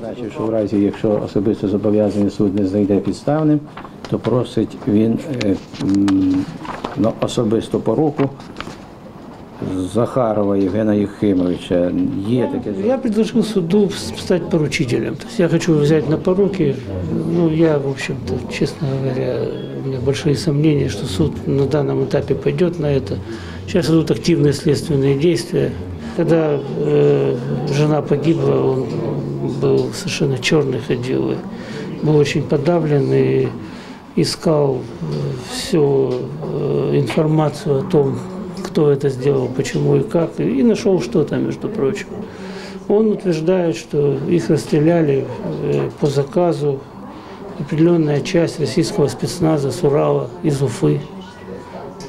Значить, що в разі, якщо особисто зобов'язаний суд не знайде підставним, то просить він е, м, ну, особисту поруку Захарова Євгена Єхимовича. Є таке Я предложил суду стать поручителем. То есть я хочу взять на поруки. Ну, я, в общем-то, честно говоря, у меня большие сомнения, что суд на данном этапе пойдет на это. Сейчас идут активные следственные действия. Когда э, жена погибла, он был совершенно черный ходил, и был очень подавлен и искал всю э, информацию о том, кто это сделал, почему и как, и нашел что-то, между прочим. Он утверждает, что их расстреляли э, по заказу определенная часть российского спецназа с Урала, из Уфы.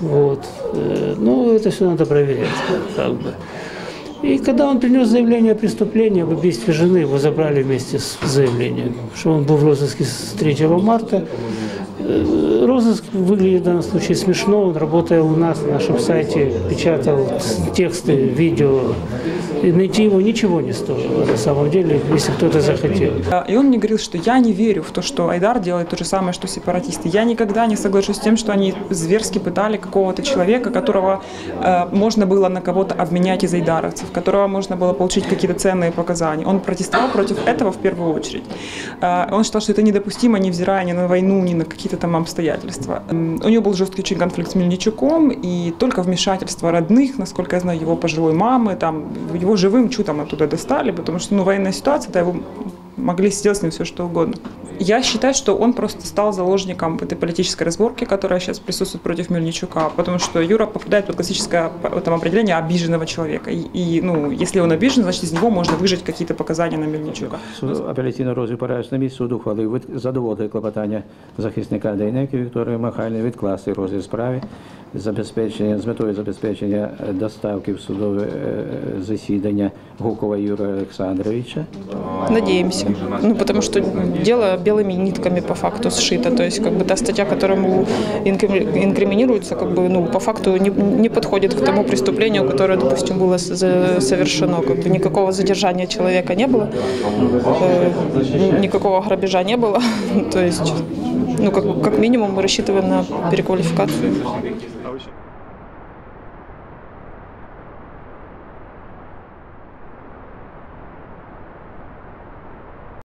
Вот. Э, Ну, это все надо проверять, как бы. И когда он принес заявление о преступлении об убийстве жены, его забрали вместе с заявлением, что он был в розыске с 3 марта. Э, Розыск выглядит в данном случае смешно. Он, работая у нас на нашем сайте, печатал тексты, видео. И найти его ничего не стоило, на самом деле, если кто-то захотел. А, И он мне говорил, что я не верю в то, что Айдар делает то же самое, что сепаратисты. Я никогда не соглашусь с тем, что они зверски пытали какого-то человека, которого э, можно было на кого-то обменять из айдаровцев, которого можно было получить какие-то ценные показания. Он протестовал против этого в первую очередь. Э, он считал, что это недопустимо, невзирая ни на войну, ни на какие-то там обстоятельства. У него был жесткий очень конфликт с Мельничуком, и только вмешательство родных, насколько я знаю, его пожилой мамы, там, его живым чудом оттуда достали, потому что ну, военная ситуация, да, его могли сделать с ним все, что угодно. Я считаю, что он просто стал заложником этой политической разборки, которая сейчас присутствует против Мельничука, потому что Юра попадает под классическое п- там, определение обиженного человека. И, и, ну, если он обижен, значит, из него можно выжать какие-то показания на Мельничука. Суд апеляційного розгляду передач на місць суд ухвалив від- задоволити клопотання захисника Дейнеки Вікторії Михайлівни відкласти розгляд справи з забезпечення з метою забезпечення е, доставки в судове е, засідання Гукова Юрія Олександровича. Надеемся. Ну, потому что дело белыми нитками по факту сшито. То есть, как бы та статья, которая ему инкрим- инкриминируется, как бы, ну, по факту не, не подходит к тому преступлению, которое, допустим, было с- за- совершено. Как бы никакого задержания человека не было, э, никакого грабежа не было. То есть, ну, как, как минимум, мы рассчитываем на переквалификацию. I wish